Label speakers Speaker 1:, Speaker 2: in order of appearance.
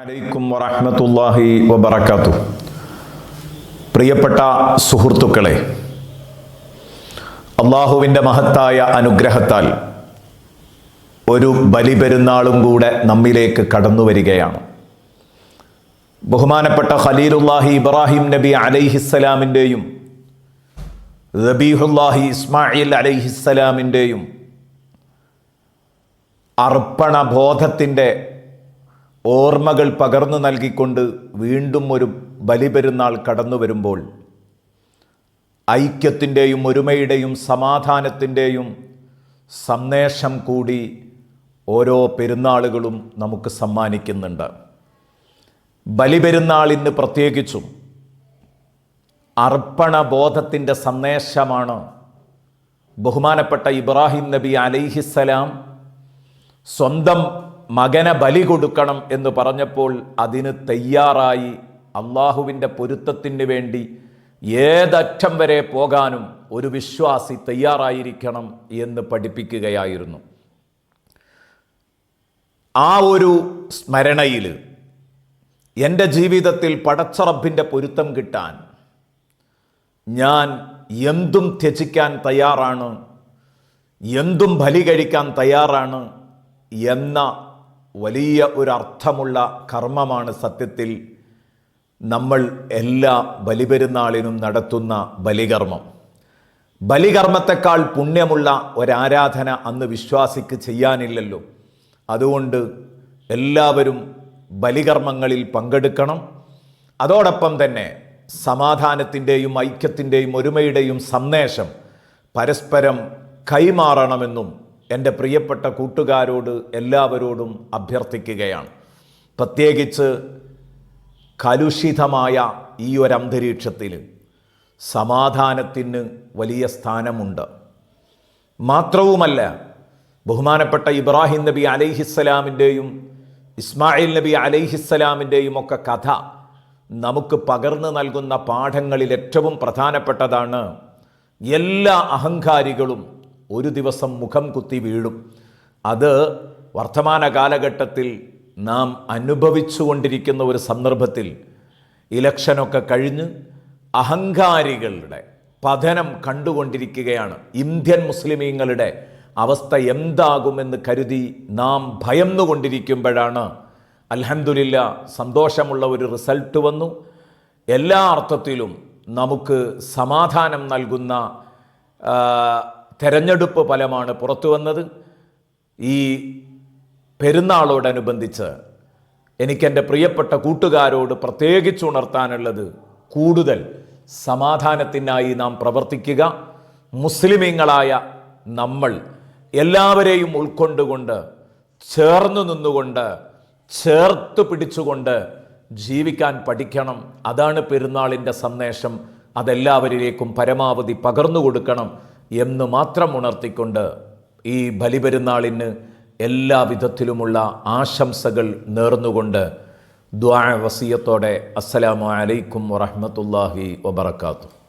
Speaker 1: അലൈക്കും വറഹ്മത്തുള്ളാഹി വബറക്കാത്തു പ്രിയപ്പെട്ട സുഹൃത്തുക്കളെ അള്ളാഹുവിന്റെ മഹത്തായ അനുഗ്രഹത്താൽ ഒരു ബലിപെരുന്നാളും കൂടെ നമ്മിലേക്ക് കടന്നു വരികയാണ്. ബഹുമാനപ്പെട്ട ഖലീലുല്ലാഹി ഇബ്രാഹിം നബി അലൈഹിസ്സലാമിന്റെയും റബീഹുല്ലാഹി ഇസ്മായിൽ അലൈഹിസ്സലാമിന്റെയും അർപ്പണബോധത്തിന്റെ ഓർമ്മകൾ പകർന്നു നൽകിക്കൊണ്ട് വീണ്ടും ഒരു ബലിപെരുന്നാൾ കടന്നു വരുമ്പോൾ ഐക്യത്തിന്റെയും ഒരുമയുടെയും സമാധാനത്തിന്റെയും സന്ദേശം കൂടി ഓരോ പെരുന്നാളുകളും നമുക്ക് സമ്മാനിക്കുന്നുണ്ട്. ബലിപെരുന്നാളിന് പ്രത്യേകിച്ചും അർപ്പണബോധത്തിന്റെ സന്ദേശമാണ്. ബഹുമാനപ്പെട്ട ഇബ്രാഹിം നബി അലൈഹിസ്സലാം സ്വന്തം മകനെ ബലി കൊടുക്കണം എന്ന് പറഞ്ഞപ്പോൾ അതിന് തയ്യാറായി അള്ളാഹുവിന്റെ പൊരുത്തത്തിന് വേണ്ടി ഏതറ്റം വരെ പോകാനും ഒരു വിശ്വാസി തയ്യാറായിരിക്കണം എന്ന് പഠിപ്പിക്കുകയായിരുന്നു. ആ ഒരു സ്മരണയിൽ എന്റെ ജീവിതത്തിൽ പടച്ചറബിന്റെ പൊരുത്തം കിട്ടാൻ ഞാൻ എന്തും ത്യജിക്കാൻ തയ്യാറാണ് എന്തും ബലി കഴിക്കാൻ തയ്യാറാണ് എന്ന വലിയ ഒരു അർത്ഥമുള്ള കർമ്മമാണ് സത്യത്തിൽ നമ്മൾ എല്ലാ ബലിപെരുന്നാളിനും നടത്തുന്ന ബലികർമ്മം. ബലികർമ്മത്തെക്കാൾ പുണ്യമുള്ള ഒരാരാധന അന്ന് വിശ്വാസിക്ക് ചെയ്യാനില്ലല്ലോ. അതുകൊണ്ട് എല്ലാവരും ബലികർമ്മങ്ങളിൽ പങ്കെടുക്കണം. അതോടൊപ്പം തന്നെ സമാധാനത്തിന്റെയും ഐക്യത്തിന്റെയും ഒരുമയുടെയും സന്ദേശം പരസ്പരം കൈമാറണമെന്നും എന്റെ പ്രിയപ്പെട്ട കൂട്ടുകാരോട് എല്ലാവരോടും അഭ്യർത്ഥിക്കുകയാണ്. പ്രത്യേകിച്ച് കലുഷിതമായ ഈ ഒരു അന്തരീക്ഷത്തിൽ സമാധാനത്തിന് വലിയ സ്ഥാനമുണ്ട്. മാത്രവുമല്ല ബഹുമാനപ്പെട്ട ഇബ്രാഹിം നബി അലൈഹിസ്സലാമിന്റെയും ഇസ്മായിൽ നബി അലൈഹിസ്സലാമിന്റെയും ഒക്കെ കഥ നമുക്ക് പകർന്നു നൽകുന്ന പാഠങ്ങളിൽ ഏറ്റവും പ്രധാനപ്പെട്ടതാണ് എല്ലാ അഹങ്കാരികളും ഒരു ദിവസം മുഖം കുത്തി വീഴും. അത് വർത്തമാന കാലഘട്ടത്തിൽ നാം അനുഭവിച്ചുകൊണ്ടിരിക്കുന്ന ഒരു സന്ദർഭത്തിൽ ഇലക്ഷനൊക്കെ കഴിഞ്ഞ് അഹങ്കാരികളുടെ പതനം കണ്ടുകൊണ്ടിരിക്കുകയാണ്. ഇന്ത്യൻ മുസ്ലിമീങ്ങളുടെ അവസ്ഥ എന്താകുമെന്ന് കരുതി നാം ഭയന്നുകൊണ്ടിരിക്കുമ്പോഴാണ് അൽഹംദുലില്ല സന്തോഷമുള്ള ഒരു റിസൾട്ട് വന്നു. എല്ലാ അർത്ഥത്തിലും നമുക്ക് സമാധാനം നൽകുന്ന തെരഞ്ഞെടുപ്പ് ഫലമാണ് പുറത്തു വന്നത്. ഈ പെരുന്നാളോടനുബന്ധിച്ച് എനിക്കെന്റെ പ്രിയപ്പെട്ട കൂട്ടുകാരോട് പ്രത്യേകിച്ച് ഉണർത്താനുള്ളത് കൂടുതൽ സമാധാനത്തിനായി നാം പ്രവർത്തിക്കുക. മുസ്ലിമീങ്ങളായ നമ്മൾ എല്ലാവരെയും ഉൾക്കൊണ്ടുകൊണ്ട് ചേർന്ന് നിന്നുകൊണ്ട് ചേർത്ത് പിടിച്ചുകൊണ്ട് ജീവിക്കാൻ പഠിക്കണം. അതാണ് പെരുന്നാളിന്റെ സന്ദേശം. അതെല്ലാവരിലേക്കും പരമാവധി പകർന്നു കൊടുക്കണം. എന്ന് മാത്രം ഉണർത്തിക്കൊണ്ട് ഈ ബലിപെരുന്നാളിന് എല്ലാ വിധത്തിലുമുള്ള ആശംസകൾ നേർന്നുകൊണ്ട് ദ്വാ വസിയത്തോടെ അസ്സലാമു അലൈക്കും വറഹ്മത്തുള്ളാഹി വബറകാതുഹു.